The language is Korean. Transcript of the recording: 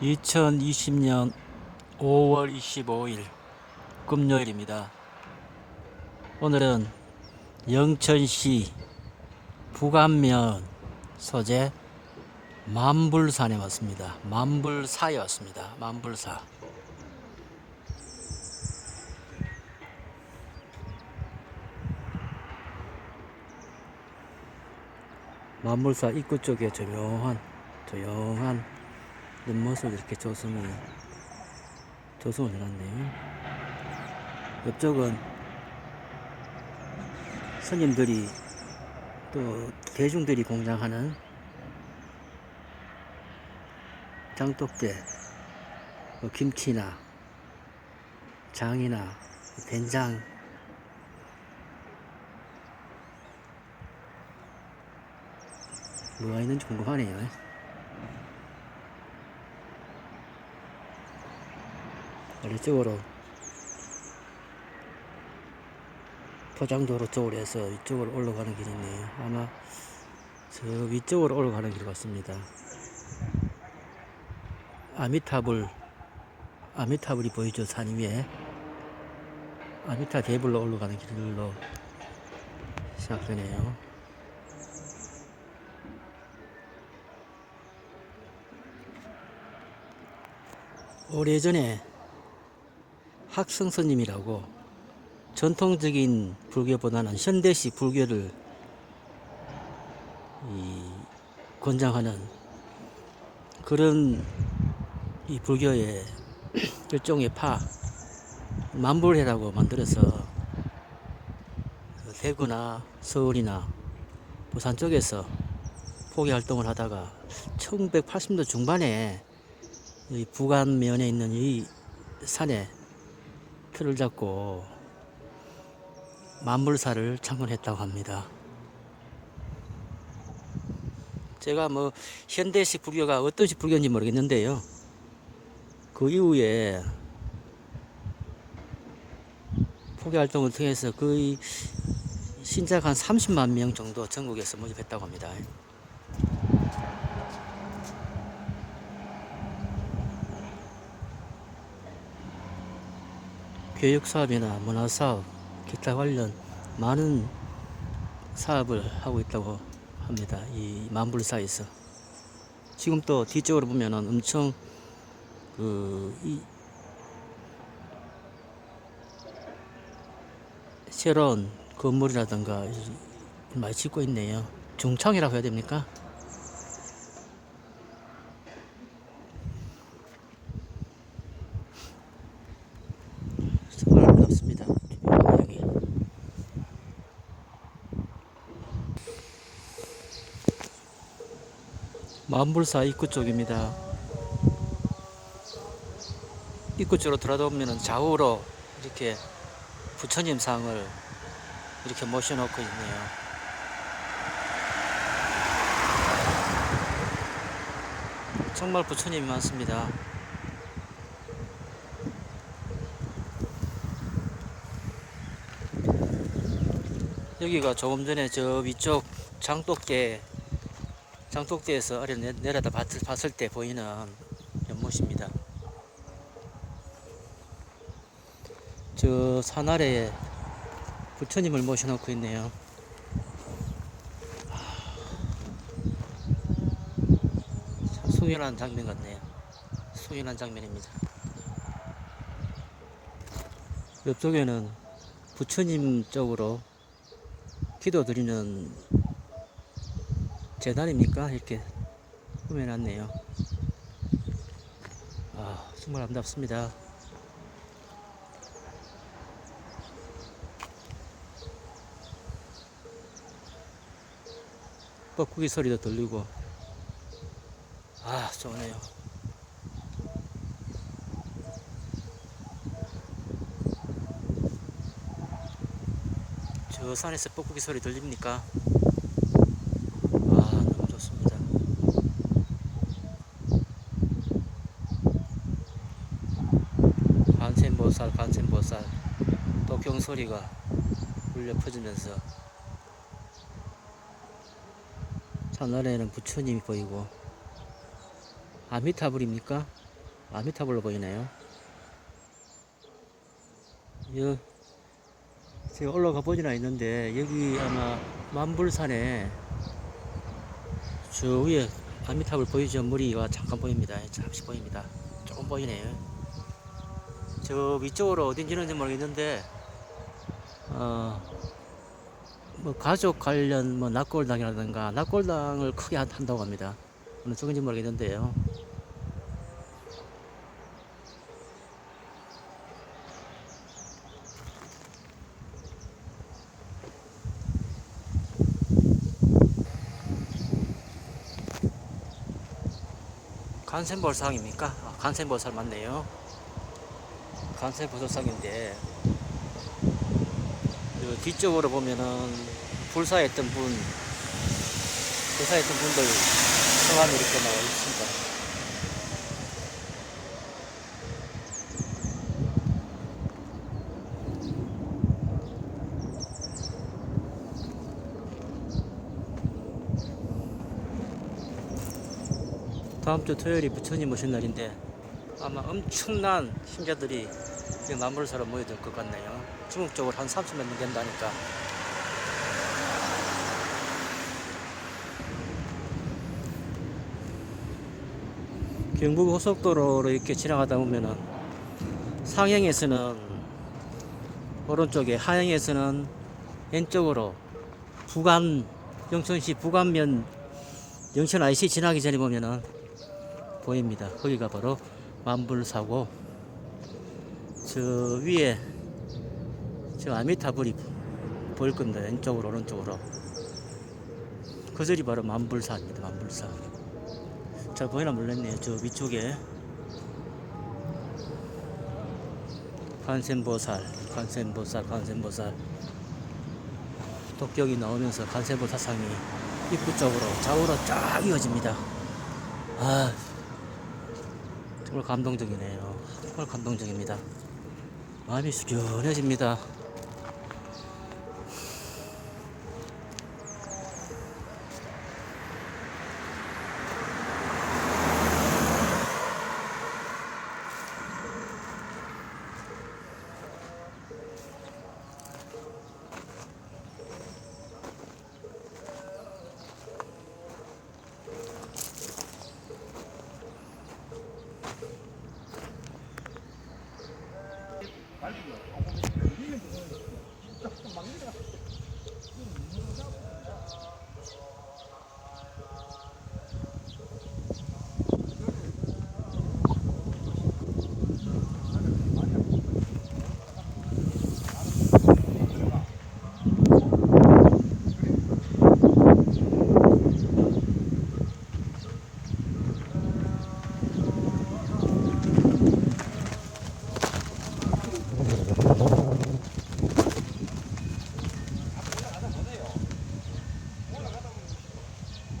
2020년 5월 25일 금요일입니다. 오늘은 영천시 부감면 소재 만불산에 왔습니다. 만불사에 왔습니다. 만불사. 만불사 입구 쪽에 조용한 조용한 옆모습 이렇게 조성이 조성을 해놨네요. 옆쪽은 스님들이 또 대중들이 공장하는 장독대, 뭐 김치나 장이나 된장 뭐가 있는지 궁금하네요. 이쪽으로 포장도로 쪽으로 해서 이쪽으로 올라가는 길이 있네요. 아마 저 위쪽으로 올라가는 길 같습니다. 아미타불, 아미타불이 보이죠, 산 위에. 아미타 대불로 올라가는 길로 시작되네요. 오래전에 학성스님이라고 전통적인 불교보다는 현대식 불교를 이 권장하는 그런 이 불교의 일종의 파 만불회라고 만들어서 그 대구나 서울이나 부산 쪽에서 포교 활동을 하다가 1980년 중반에 이 부간면에 있는 이 산에 틀을 잡고 만불사를 창건했다고 합니다. 제가 뭐 현대식 불교가 어떤식 불교인지 모르겠는데요. 그 이후에 포교 활동을 통해서 거의 신자가 한 30만 명 정도 전국에서 모집했다고 합니다. 교육 사업이나 문화 사업, 기타 관련 많은 사업을 하고 있다고 합니다. 이 만불사에서. 지금 또 뒤쪽으로 보면은 엄청 그, 이, 새로운 건물이라든가 많이 짓고 있네요. 중창이라고 해야 됩니까? 정말 아름답습니다. 여기. 만불사 입구 쪽입니다. 입구 쪽으로 들어가보면 좌우로 이렇게 부처님 상을 이렇게 모셔놓고 있네요. 정말 부처님이 많습니다. 여기가 조금 전에 저 위쪽 장독대 장독대에서 아래 내- 내려다 봤, 봤을 때 보이는 연못입니다. 저 산 아래에 부처님을 모셔놓고 있네요. 참 숭연한 장면 같네요. 숭연한 장면입니다. 옆쪽에는 부처님 쪽으로 기도 드리는 재단입니까? 이렇게 꾸며놨네요. 아, 정말 아름답습니다. 뻐꾸기 소리도 들리고, 아, 좋네요. 저 산에서 뻐꾸기 소리 들립니까? 아, 너무 좋습니다. 관세음 보살, 관세음보살, 또 경소리가 울려 퍼지면서 산아래에는 부처님이 보이고 아미타불입니까? 아미타불로 보이네요. 여, 제가 올라가 보지는 있는데 여기 아마 만불산에 저 위에 아미타불 보이죠? 무리가 잠깐 보입니다. 잠시 보입니다. 조금 보이네요. 저 위쪽으로 어딘지는 모르겠는데 어, 뭐 가족 관련 뭐 낙골당이라든가 낙골당을 크게 한- 한다고 합니다. 어느 쪽인지 모르겠는데요. 간센볼상입니까? 아, 간센볼상 맞네요. 간센보살상인데 그 뒤쪽으로 보면은 불사했던 분, 불사했던 분들 성함이 이렇게 나와 있습니다. 다음 주 토요일이 부처님 오신 날인데 아마 엄청난 신자들이 이 만물사로 모여들 것 같네요. 중국 쪽으로 한 30만 명 된다니까. 경북 고속도로로 이렇게 지나가다 보면은 상행에서는 오른쪽에 하행에서는 왼쪽으로 부간 영천시 부간면 영천 IC 지나기 전에 보면은 보입니다. 거기가 바로 만불사고 저 위에 저 아미타불이 보일 겁니다. 왼쪽으로 오른쪽으로 그 절이 바로 만불사입니다. 만불사 잘 보이나 몰랐네요. 저 위쪽에 관세음보살, 관세음보살, 관세음보살 독격이 나오면서 관세음보살상이 입구 쪽으로 좌우로 쫙 이어집니다. 아, 정말 감동적이네요. 정말 감동적입니다. 마음이 숙연해집니다.